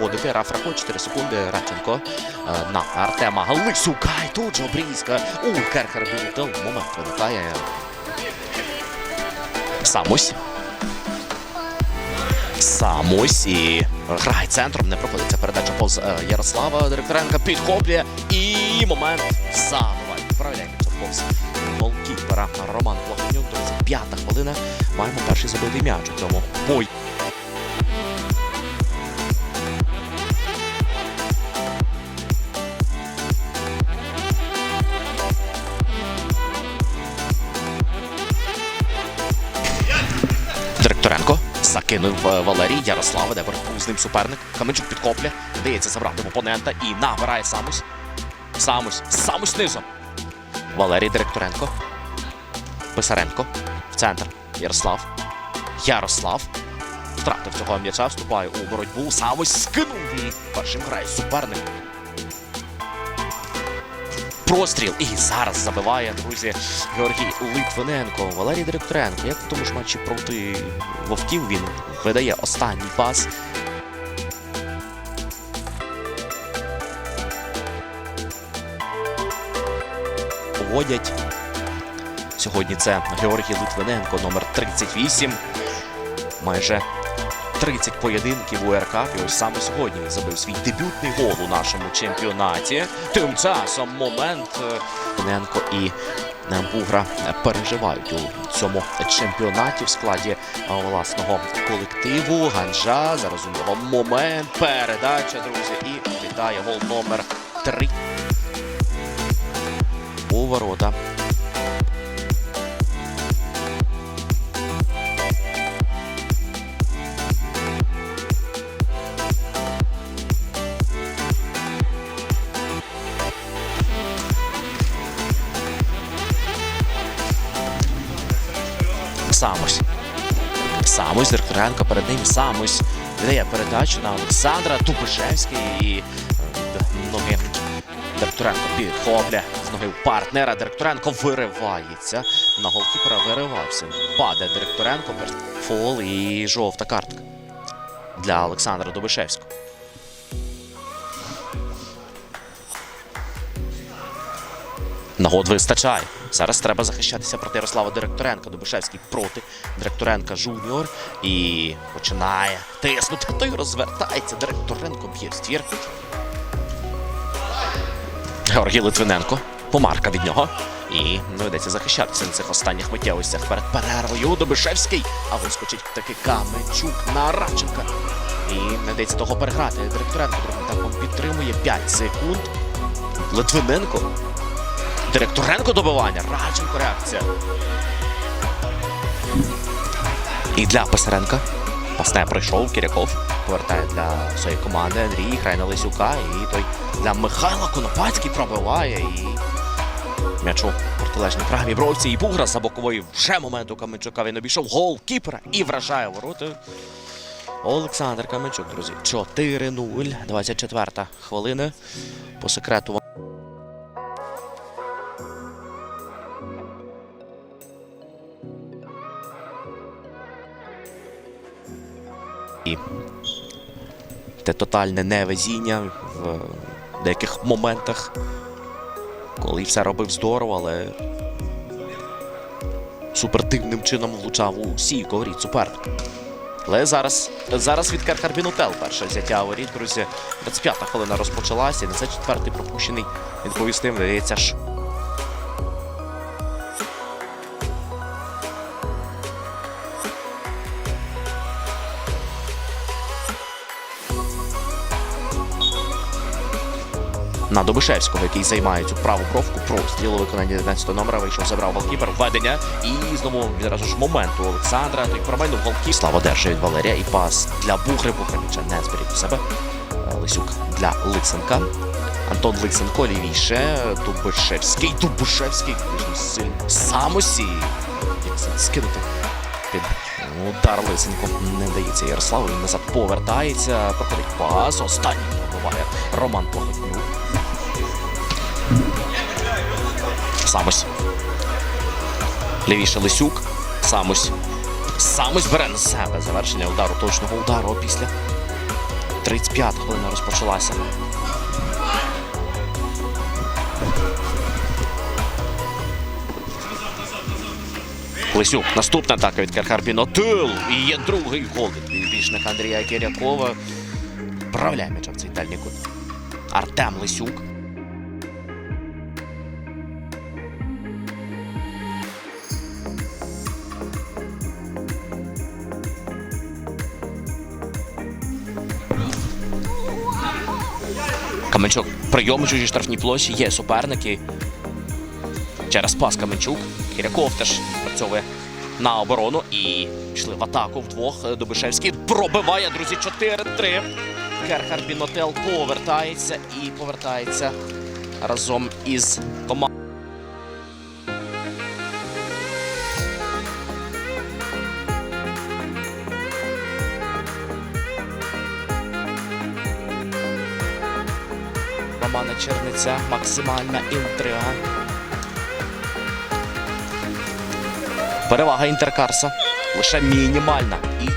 вводити. Раф рахує 4 секунди. Радченко е, на Артема Галисюка. І тут же обрізка. У Керхер Білтел. Момент виникає. Самусь. Самусь і грає центром. Не проходиться передача повз е, Ярослава Директоренка. Підхоплює. І момент забиває. Вправляє м'яч повз голкіпера Роман Плохонюк. Друзі, п'ята хвилина. Маємо перший забитий м'яч у цьому бой. Директоренко закинув е, Валерій Ярослава, де боротьбу з ним суперник. Каменчук підкоплює, дається забрати опонента і набирає Самусь. Самусь, Самусь низом. Валерій Директоренко. Писаренко в центр. Ярослав. Ярослав. Втратив цього м'яча, вступає у боротьбу. Самусь скинув першим грає суперник. Простріл. І зараз забиває, друзі, Георгій Литвиненко. Валерій Директоренко. Як в тому ж матчі проти Вовків він видає останній пас. Водять. Сьогодні це Георгій Литвиненко, номер 38. Майже 30 поєдинків у РК. Ось саме сьогодні він забив свій дебютний гол у нашому чемпіонаті. Тим часом момент е, Литвиненко і е, Бугра переживають у цьому чемпіонаті в складі е, власного колективу. Ганжа зараз у нього момент. Передача, друзі, і вітає гол номер 3 у ворота. Самусь. Самусь Директоренко перед ним Самусь віддає передачу на Олександра Тупишевський і е, ноги Директоренко підхопля з ноги партнера. Директоренко виривається. На голкіпера виривався. Падає Директоренко, фол і жовта картка для Олександра Дубишевського. Нагод вистачає. Зараз треба захищатися проти Ярослава Директоренка. Дубишевський проти Директоренка Жуніор. І починає тиснути. Той розвертається. Директоренко б'є в ствір. Георгій Литвиненко. Помарка від нього. І доведеться захищатися на цих останніх миттєвостях перед перервою. Добишевський. А вискочить таки Каменчук на Радченка. І не дається того переграти. Директоренко другим темпом підтримує 5 секунд. Литвиненко. Директоренко добивання. Радченко реакція. І для Писаренка. Пас не прийшов. Кіряков повертає для своєї команди. Андрій грає на Лисюка. І той для Михайла Конопацький пробиває. І м'ячу протилежній правій бровці. І Бугра за бокової вже моменту Каменчука. Він обійшов гол кіпера і вражає ворота. Олександр Каменчук, друзі. 4-0. 24 хвилина. По секрету. І те тотальне невезіння в деяких моментах, коли все робив здорово, але супердивним чином влучав у сійку воріт суперника. Але зараз, зараз від Керхарбінутел перше взяття воріт, друзі. 25-та хвилина розпочалася, і на це четвертий пропущений відповісним, здається ж. На Добишевського, який займає цю праву бровку. Простріл у виконанні 19 номера вийшов, забрав голкіпер, введення. І знову відразу ж моменту Олександра. Той промайнув голкіп. Слава держить Валерія і пас для Бухри. Нічого не зберіг у себе. Лисюк для Лисенка. Антон Лисенко лівіше. Дубишевський. Дубишевський. Сильно. Самосі. Як це скинути? Під удар Лисенко не вдається Ярославу. Він назад повертається. Проходить пас. Останній пробиває Роман Плохотнюк. Самось. Лівіше Лисюк. Самось. Самось бере на себе завершення удару точного удару після 35 хвилина розпочалася. Лисюк. Наступна атака від Кархарбіно. Тил. І є другий гол від підбічника Андрія Кірякова. Вправляє м'яча в цей дальній кут. Артем Лисюк. Каменчук. Прийом у чужій штрафній площі. Є суперники. Через пас Каменчук. Кіряков теж працьовує на оборону. І йшли в атаку вдвох. Добишевський пробиває, друзі, 4-3. Герхард Бінотел повертається і повертається разом із командою. Романа Черниця. Максимальна інтрига. Перевага Інтеркарса. Лише мінімальна. І